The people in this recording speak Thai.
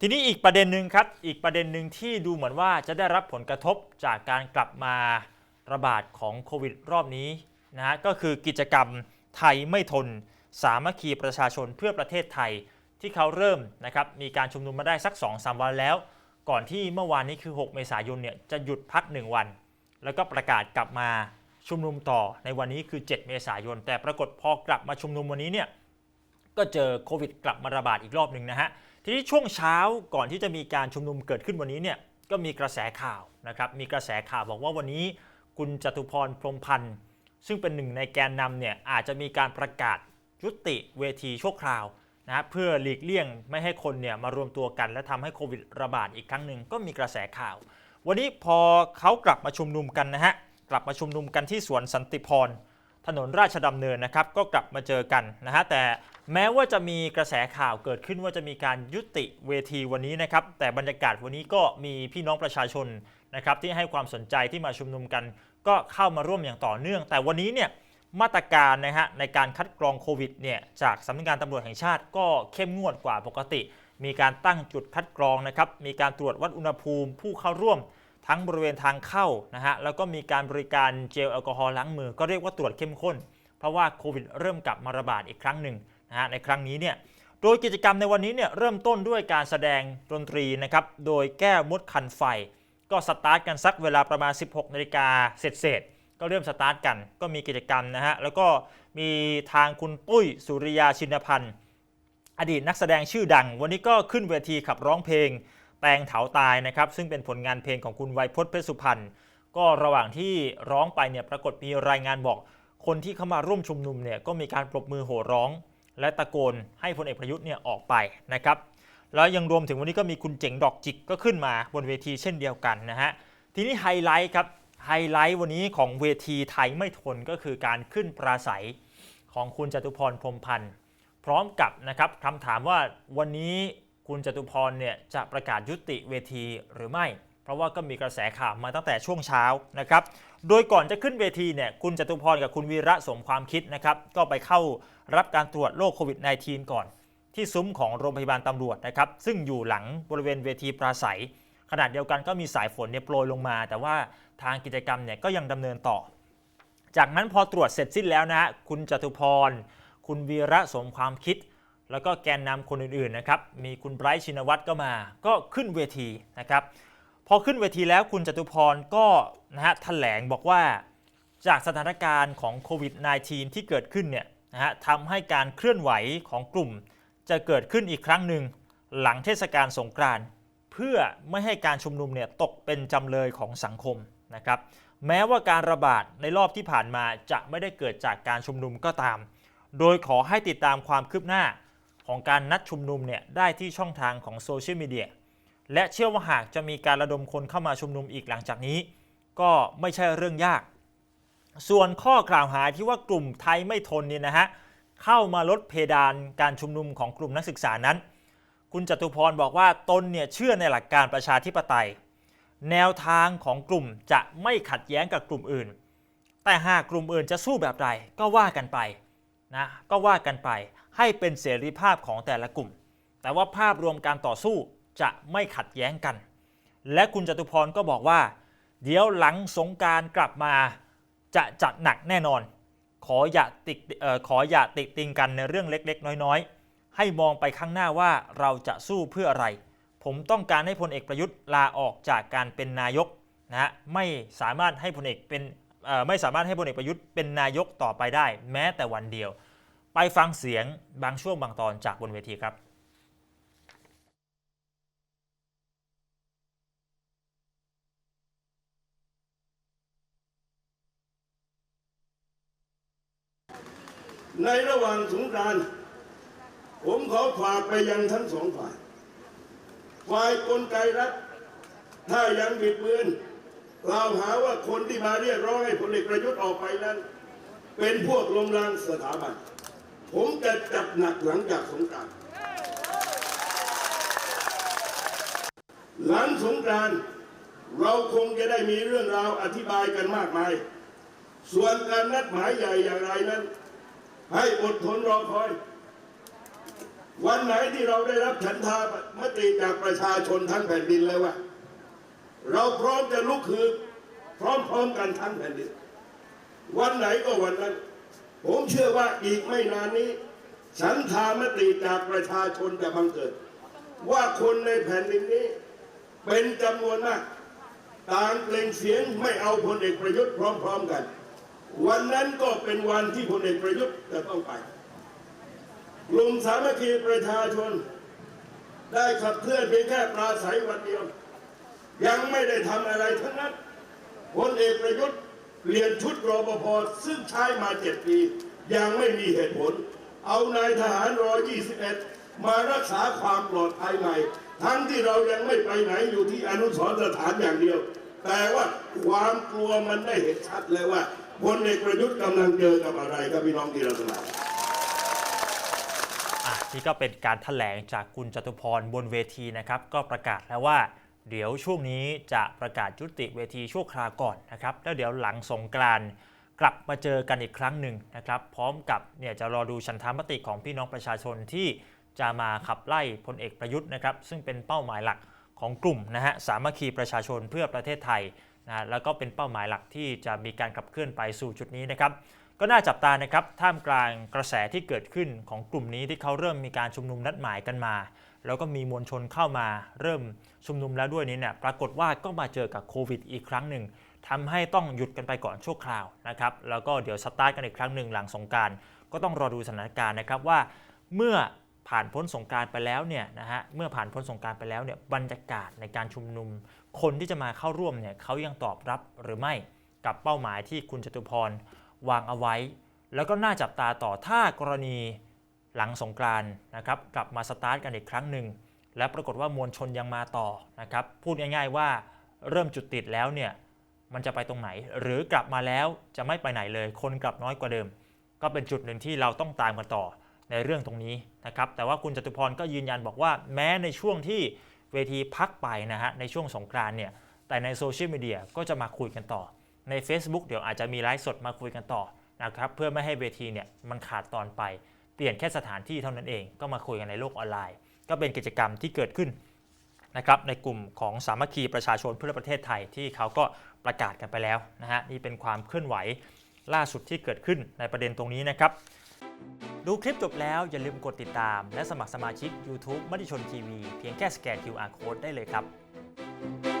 ทีนี้อีกประเด็นหนึ่งครับ อีกประเด็นหนึ่งที่ดูเหมือนว่าจะได้รับผลกระทบจากการกลับมาระบาดของโควิดรอบนี้นะฮะก็คือกิจกรรมไทยไม่ทน สามัคคีประชาชนเพื่อประเทศไทยที่เขาเริ่มนะครับมีการชุมนุมมาได้สัก 2-3 วันแล้ว ก่อนที่เมื่อวานนี้คือ 6 เมษายนเนี่ยจะหยุดพัก 1 วัน แล้วก็ประกาศกลับมาชุมนุมต่อในวันนี้คือ 7 เมษายน แต่ปรากฏพอกลับมาชุมนุมวันนี้เนี่ยก็เจอโควิดกลับมาระบาดอีกรอบหนึ่งนะฮะ ทีนี้ช่วงเช้าก่อนที่จะมีการชุมนุมเกิดขึ้นวันนี้เนี่ยก็มีกระแสข่าวนะครับมีกระแสข่าวบอกว่าวันนี้คุณจตุพรพรมพันธ์ซึ่งเป็นหนึ่งในแกนนำเนี่ยอาจจะมีการประกาศยุติเวทีชั่วคราวนะเพื่อหลีกเลี่ยงไม่ให้คนเนี่ยมารวมตัวกัน และทำให้โควิดระบาดอีกครั้งหนึ่งก็มีกระแสข่าว วันนี้พอเขากลับมาชุมนุมกันนะฮะกลับมาชุมนุมกันที่สวนสันติพร ถนนราชดำเนินนะครับก็กลับมาเจอกันนะฮะแต่แม้ว่าจะมีกระแสข่าวเกิดขึ้นว่าจะมีการยุติเวทีวันนี้นะครับแต่บรรยากาศวันนี้ก็มีพี่น้องประชาชนนะครับที่ให้ความสนใจที่มาชุมนุมกัน ก็เข้ามาร่วมอย่างต่อเนื่อง แต่วันนี้เนี่ยมาตรการนะฮะในการคัดกรองโควิดเนี่ยจากสำนักงานตำรวจแห่งชาติก็เข้มงวดกว่าปกติ มีการตั้งจุดคัดกรองนะครับมีการตรวจวัดอุณหภูมิผู้เข้าร่วม ทั้งบริเวณทางเข้านะฮะแล้วก็มีการบริการเจลแอลกอฮอล์ล้างมือ ก็เรียกว่าตรวจเข้มข้น เพราะว่าโควิดเริ่มกลับมาระบาดอีกครั้งหนึ่งนะฮะในครั้งนี้เนี่ยโดยกิจกรรมในวันนี้เนี่ยเริ่มต้นด้วยการแสดงดนตรีนะครับโดยแก้วมดคันไฟ ก็สตาร์ทกันสักเวลาประมาณ 16นาฬิกาเสร็จๆก็เริ่มสตาร์ทกัน ก็มีกิจกรรมนะฮะแล้วก็มีทางคุณปุ้ยสุริยาชินพันธ์อดีตนักแสดงชื่อดัง วันนี้ก็ขึ้นเวทีขับร้องเพลง ตงเถาตายนะครับซึ่งเป็นผลงานเพลงของคุณไวยพจน์เพชรสุพรรณก็ระหว่างที่ร้องไปเนี่ยปรากฏมีรายงานบอก คนที่เข้ามาร่วมชุมนุมเนี่ยก็มีการปรบมือโห่ร้อง และตะโกนให้พลเอกประยุทธ์เนี่ยออกไปนะครับแล้วยังรวมถึงวันนี้ก็มีคุณเจ๋งดอกจิกก็ขึ้นมาบนเวทีเช่นเดียวกันนะฮะทีนี้ไฮไลท์ครับไฮไลท์วันนี้ของเวทีไทยไม่ทนก็คือการขึ้นปราศัยของคุณจตุพรพรมพันธ์พร้อมกับนะครับคำถามว่าวันนี้ คุณจตุพรเนี่ยจะประกาศยุติเวทีหรือไม่ เพราะว่าก็มีกระแสข่าวมาตั้งแต่ช่วงเช้านะครับ โดยก่อนจะขึ้นเวทีเนี่ยคุณจตุพรกับคุณวีระสมความคิดนะครับก็ไปเข้ารับการตรวจโรคโควิด -19 ก่อน ที่ซุ้มของโรงพยาบาลตำรวจนะครับซึ่งอยู่หลังบริเวณเวทีปราศัยขณะเดียวกันก็มีสายฝนเนี่ยโปรยลงมา แต่ว่าทางกิจกรรมเนี่ยก็ยังดำเนินต่อ จากนั้นพอตรวจเสร็จสิ้นแล้วนะฮะคุณจตุพร คุณวีระสมความคิด แล้วก็แกนนำคนอื่นๆนะครับ มีคุณไบรท์ชินวัตรก็มา ก็ขึ้นเวทีนะครับ พอขึ้นเวทีแล้วคุณจตุพรก็นะฮะแถลงบอกว่าจากสถานการณ์ของโควิด -19 ที่เกิดขึ้นเนี่ยนะฮะทำให้การเคลื่อนไหวของกลุ่ม จะเกิดขึ้นอีกครั้งหนึ่งหลังเทศกาลสงกรานต์เพื่อไม่ให้การชุมนุมเนี่ยตกเป็นจำเลยของสังคมนะครับแม้ว่าการระบาดในรอบที่ผ่านมาจะไม่ได้เกิดจากการชุมนุมก็ตาม โดยขอให้ติดตามความคืบหน้า ของการนัดชุมนุมเนี่ยได้ที่ช่องทางของโซเชียลมีเดียและเชื่อว่าหากจะมีการระดมคนเข้ามาชุมนุมอีกหลังจากนี้ ก็ไม่ใช่เรื่องยาก ส่วนข้อกล่าวหาที่ว่ากลุ่มไทยไม่ทนเนี่ยนะฮะเข้ามาลดเพดานการชุมนุมของกลุ่มนักศึกษานั้น คุณจตุพรบอกว่าตนเนี่ยเชื่อในหลักการประชาธิปไตย แนวทางของกลุ่มจะไม่ขัดแย้งกับกลุ่มอื่น แต่หากกลุ่มอื่นจะสู้แบบใดก็ว่ากันไปนะก็ว่ากันไป ให้เป็นเสรีภาพของแต่ละกลุ่ม แต่ว่าภาพรวมการต่อสู้จะไม่ขัดแย้งกัน และคุณจตุพรก็บอกว่า เดี๋ยวหลังสงการกลับมาจะจัดหนักแน่นอน ขออย่าติดขออย่าติดติงกันในเรื่องเล็กๆ น้อยๆ ให้มองไปข้างหน้าว่าเราจะสู้เพื่ออะไร ผมต้องการให้พลเอกประยุทธ์ลาออกจากการเป็นนายกนะฮะไม่สามารถให้พลเอกเป็นไม่สามารถให้พลเอกประยุทธ์เป็นนายกต่อไปได้ แม้แต่วันเดียว ไปฟังเสียงบางช่วงบางตอนจากบนเวทีครับในระหว่างสงกรานต์ผมขอฝากไปยังทั้งสองฝ่าย ฝ่ายกลไกรัฐ ถ้ายังบิดเบือนกล่าวหาว่าคนที่มาเรียกร้องให้พลเอกประยุทธ์ออกไปนั้น เป็นพวกลมล้างสถาบัน ผมจะจัดหนักหลังจากสงกรานต์หลังสงกรานต์เราคงจะได้มีเรื่องราวอธิบายกันมากมาย ส่วนการนัดหมายใหญ่อย่างไรนั้น ให้อดทนรอคอย วันไหนที่เราได้รับฉันทามติจากประชาชนทั้งแผ่นดินแล้วว่า เราพร้อมจะลุกคือพร้อมๆกันทั้งแผ่นดิน วันไหนก็วันนั้น ผมเชื่อว่าอีกไม่นานนี้ ฉันทามติจากประชาชนจะบังเกิด ว่าคนในแผ่นดินนี้ เป็นจำนวนมากต่างเปล่งเสียงไม่เอาพลเอกประยุทธ์พร้อม ๆกัน วันนั้นก็เป็นวันที่พลเอกประยุทธ์จะต้องไปกลุ่มสามัคคีประชาชน ได้ขับเคลื่อนเพียงแค่ปราศัยวันเดียว ยังไม่ได้ทำอะไรทั้งนั้นพลเอกประยุทธ์ เปลี่ยนชุดรปภซึ่งใช้มาเจ็ดปี ยังไม่มีเหตุผล เอานายทหารรอ21 มารักษาความปลอดภัยใหม่ ทั้งที่เรายังไม่ไปไหนอยู่ที่อนุสรสถานอย่างเดียว แต่ว่าความกลัวมันได้เห็นชัดเลยว่าพลเอกประยุทธ์กำลังเจอกับอะไรครับพี่น้องที่เราทั้งหลายอะนี่ก็เป็นการถแถลงจากคุณจตุพรบนเวทีนะครับ ก็ประกาศแล้วว่า เดี๋ยวช่วงนี้จะประกาศยุติเวทีชั่วคราวก่อนนะครับ แล้วเดี๋ยวหลังสงกรานกลับมาเจอกันอีกครั้งหนึ่งนะครับ พร้อมกับเนี่ยจะรอดูฉันทามติของพี่น้องประชาชนที่จะมาขับไล่พลเอกประยุทธ์นะครับ ซึ่งเป็นเป้าหมายหลักของกลุ่มนะฮะสามัคคีประชาชนเพื่อประเทศไทยนะแล้วก็เป็นเป้าหมายหลักที่จะมีการขับเคลื่อนไปสู่จุดนี้นะครับ ก็น่าจับตานะครับท่ามกลางกระแสที่เกิดขึ้นของกลุ่มนี้ที่เขาเริ่มมีการชุมนุมนัดหมายกันมา แล้วก็มีมวลชนเข้ามาเริ่มชุมนุมแล้วด้วยนี้เนี่ยปรากฏว่าก็มาเจอกับโควิดอีกครั้งหนึ่งทำให้ต้องหยุดกันไปก่อนชั่วคราวนะครับแล้วก็เดี๋ยวสตาร์ทกันอีกครั้งหนึ่งหลังสงการก็ต้องรอดูสถานการณ์นะครับว่าเมื่อผ่านพ้นสงการไปแล้วเนี่ยนะฮะเมื่อผ่านพ้นสงการไปแล้วเนี่ยบรรยากาศในการชุมนุม คนที่จะมาเข้าร่วมเนี่ยเขายังตอบรับหรือไม่กับเป้าหมายที่คุณจตุพรวางเอาไว้ แล้วก็น่าจับตาต่อถ้ากรณี หลังสงกรานนะครับกลับมาสตาร์ทกันอีกครั้งหนึ่งและปรากฏว่ามวลชนยังมาต่อนะครับพูดง่ายๆว่าเริ่มจุดติดแล้วเนี่ยมันจะไปตรงไหน หรือกลับมาแล้วจะไม่ไปไหนเลย คนกลับน้อยกว่าเดิม ก็เป็นจุดหนึ่งที่เราต้องตามกันต่อในเรื่องตรงนี้นะครับแต่ว่าคุณจตุพรก็ยืนยันบอกว่าแม้ในช่วงที่เวทีพักไปนะฮะในช่วงสงกรานเนี่ยแต่ในโซเชียลมีเดียก็จะมาคุยกันต่อ ใน Facebook เดี๋ยวอาจจะมีไลฟ์สดมาคุยกันต่อนะครับเพื่อไม่ให้เวทีเนี่ยมันขาดตอนไป เปลี่ยนแค่สถานที่เท่านั้นเอง ก็มาคุยกันในโลกออนไลน์ ก็เป็นกิจกรรมที่เกิดขึ้นนะครับในกลุ่มของสามัคคีประชาชนเพื่อประเทศไทยที่เขาก็ประกาศกันไปแล้วนะฮะนี่เป็นความเคลื่อนไหวล่าสุดที่เกิดขึ้นในประเด็นตรงนี้นะครับ ดูคลิปจบแล้วอย่าลืมกดติดตาม และสมัครสมาชิก YouTube มติชนทีวีเพียงแค่สแกน QR Code ได้เลยครับ